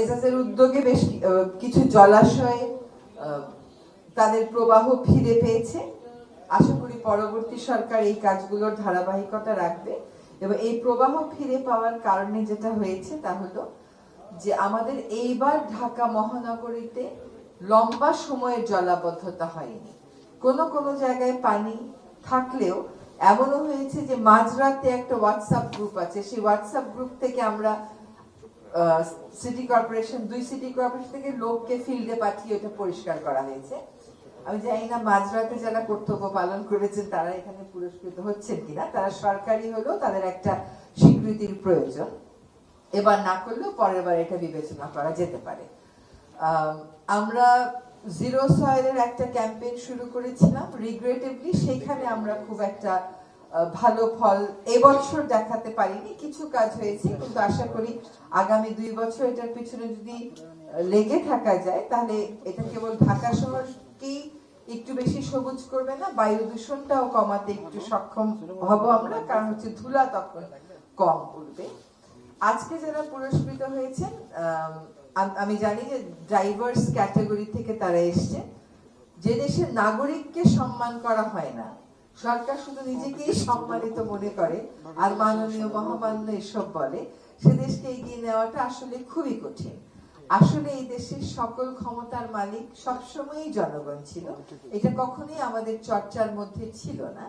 এজাজের উদ্যোগে বেশ কিছু জলাশয়ে তাদের প্রবাহ ফিরে পেয়েছে। আশা করি পরবর্তী সরকার এই কাজগুলোর ধারাবাহিকতা রাখবে এবং এই প্রবাহ ফিরে পাওয়ার কারণে যেটা হয়েছে তা হলো যে আমাদের এইবার ঢাকা মহানগরীতে লম্বা সময়ের জলাবদ্ধতা হয়নি। কোন কোন জায়গায় পানি থাকলেও এমনও হয়েছে যে মাঝরাতে একটা হোয়াটসঅ্যাপ গ্রুপ আছে। সেই হোয়াটসঅ্যাপ গ্রুপ থেকে আমরা সিটি কর্পোরেশন দুই সিটি কর্পোরেশন থেকে লোককে ফিল্ডে পাঠিয়ে ওটা পরিষ্কার করা হয়েছে। আমি জানি না মাঝরাতে যারা কর্তব্য পালন করেছেন, তারা এখানে পুরস্কৃত হচ্ছেন কিনা। তারা সরকারি হলেও তাদের একটা স্বীকৃতির প্রয়োজন। এবার না করলেও পরের বার এটা বিবেচনা করা যেতে পারে। আমরা জিরো সয়েলের একটা ক্যাম্পেইন শুরু করেছিলাম। রিগ্রেটিভলি সেখানে আমরা খুব একটা ভালো ফল এবছর দেখাতে পারিনি কিছু কাজ হয়েছে কিন্তু আশা করি আগামী দুই বছর এটার পিছনে যদি লেগে থাকা যায় তাহলে এটা কেবল ঢাকা শহরকেই একটু বেশি সবুজ করবে না বায়ু দূষণটাও কমাতে একটু সক্ষম হব আমরা কারণ হচ্ছে ধুলা তখন কম উঠবে আজকে যারা পুরস্কৃত হয়েছেন আম, জানি যে ড্রাইভার্স ক্যাটাগরি থেকে তারা এসছেন যে দেশের নাগরিককে সম্মান করা হয় না সরকার শুধু নিজেকেই সম্মানিত মনে করে, আর মাননীয় মহামান্য এসব বলে, সে দেশকে এগিয়ে নেওয়াটা আসলে খুবই কঠিন। আসলে এই দেশের সকল ক্ষমতার মালিক সবসময়ই জনগণ ছিল। এটা কখনোই আমাদের চর্চার মধ্যে ছিল না।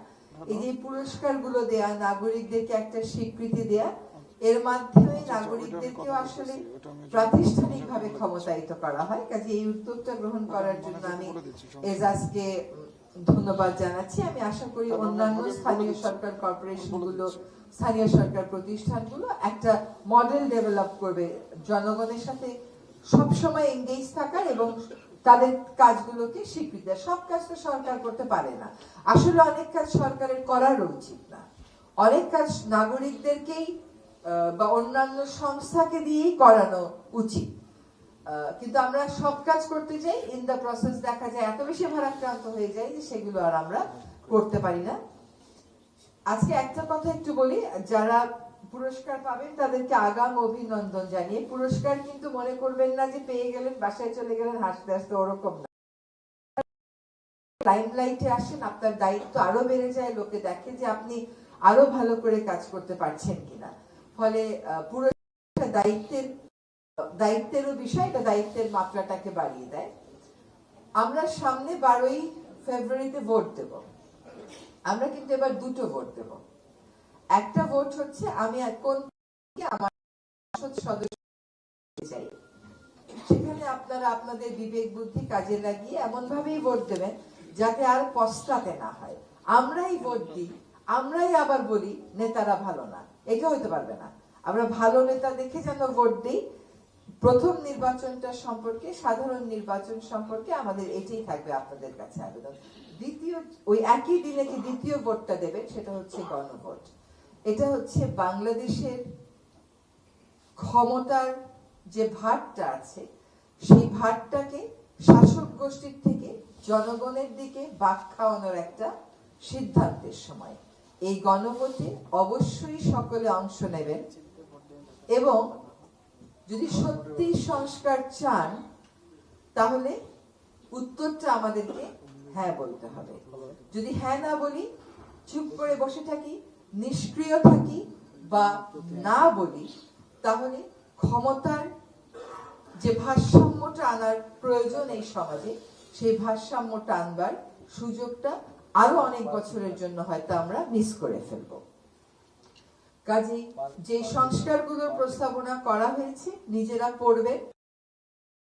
এই যে পুরস্কারগুলো দেয়া, নাগরিকদেরকে একটা স্বীকৃতি দেয়া, এর মাধ্যমে নাগরিকদেরকেও আসলে প্রাতিষ্ঠানিকভাবে ক্ষমতায়িত করা হয়। কাজে এই উদ্যোগটা গ্রহণ করার জন্য আমি এজাজকে ধন্যবাদ জানাচ্ছি। আমি আশা করি অন্যান্য স্থানীয় সরকার কর্পোরেশনগুলো স্থানীয় সরকার প্রতিষ্ঠানগুলো একটা মডেল ডেভেলপ করবে। জনগণের সাথে সবসময় এঙ্গেজ থাকার এবং তাদের কাজগুলোকে স্বীকৃতি দেয় সব কাজ তো সরকার করতে পারে না। আসলে অনেক কাজ সরকারের করারও উচিত না। অনেক কাজ নাগরিকদেরকেই বা অন্যান্য সংস্থাকে দিয়েই করানো উচিত। কিন্তু আমরা সব কাজ করতে যাই ইন দ্য প্রসেস দেখা যায় এত বেশি ভারাক্রান্ত হয়ে যায় যে সেগুলো আর আমরা করতে পারি না। আজকে একটা কথা একটু বলি, যারা পুরস্কার পাবেন তাদেরকে আগাম অভিনন্দন জানিয়ে, পুরস্কার কিন্তু মনে করবেন না যে পেয়ে গেলেন, বাসায় চলে গেলেন, হাসতে হাসতে ওরকম না। লাইমলাইটে আসেন, আপনার দায়িত্ব আরও বেড়ে যায়, লোকে দেখে যে আপনি আরও ভালো করে কাজ করতে পারছেন কিনা। ফলে পুরস্কার দায়িত্বের দায়িত্বেরও বিষয়, এটা দায়িত্বের মাত্রাটাকে বাড়িয়ে দেয়। আমরা সামনে বারোই ফেব্রুয়ারিতে ভোট দেব। আমরা কিন্তু এবার দুটো ভোট দেব। একটা ভোট হচ্ছে আমি কোন আমার সদস্য সেখানে আপনারা আপনাদের বিবেক, বুদ্ধি কাজে লাগিয়ে এমন ভাবেই ভোট দেবেন যাতে আর পস্তাতে না হয়। আমরাই ভোট দিই, আমরাই আবার বলি, নেতারা ভালো না। এটা হতে পারবে না। আমরা ভালো নেতা দেখে যেন ভোট দিই প্রথম নির্বাচনটা সম্পর্কে, সাধারণ নির্বাচন সম্পর্কে আমাদের এটাই থাকবে আপনাদের কাছে আবেদন। দ্বিতীয়, ওই একই দিনে কি দ্বিতীয় ভোটটা দেবেন সেটা হচ্ছে গণভোট। এটা হচ্ছে বাংলাদেশের ক্ষমতার যে ভারটা আছে, সেই ভারটাকে শাসক গোষ্ঠীর থেকে জনগণের দিকে বাক খাওয়ানোর একটা সিদ্ধান্তের সময়। এই গণভোটে অবশ্যই সকলে অংশ নেবেন এবং যদি সত্যি সংস্কার চান, তাহলে উত্তরটা আমাদেরকে হ্যাঁ বলতে হবে। যদি হ্যাঁ না বলি, চুপ করে বসে থাকি, নিষ্ক্রিয় থাকি বা না বলি, তাহলে ক্ষমতার যে ভারসাম্যটা আনার প্রয়োজন এই সমাজে, সেই ভারসাম্যটা আনবার সুযোগটা আরও অনেক বছরের জন্য হয়তো আমরা মিস করে ফেলব। কাজেই যে সংস্কারগুলোর প্রস্তাবনা করা হয়েছে, নিজেরা পড়বেন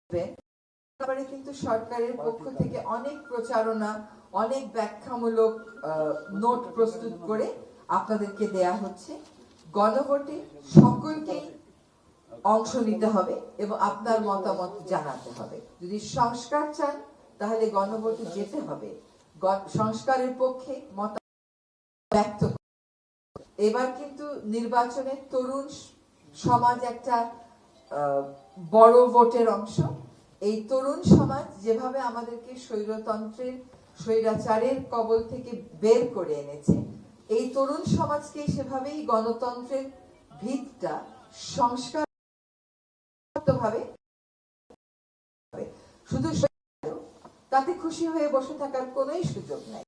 ব্যাপারে কিন্তু সরকারের পক্ষ থেকে অনেক প্রচারণা, অনেক ব্যাখ্যামূলক নোট প্রস্তুত করে আপনাদেরকে দেয়া হচ্ছে। গণভোটে সকলকেই অংশ নিতে হবে এবং আপনার মতামত জানাতে হবে। যদি সংস্কার চান, তাহলে গণভোটে যেতে হবে। সংস্কারের পক্ষে মত ব্যক্ত। এবার কিন্তু নির্বাচনে তরুণ সমাজ একটা বড় ভোটের অংশ। এই তরুণ সমাজ যেভাবে আমাদেরকে স্বৈরতন্ত্রের, স্বৈরাচারের কবল থেকে বের করে এনেছে, এই তরুণ সমাজকে সেভাবেই গণতন্ত্রের ভিতটা সংস্কার শুধু তাতে খুশি হয়ে বসে থাকার কোনোই সুযোগ নাই।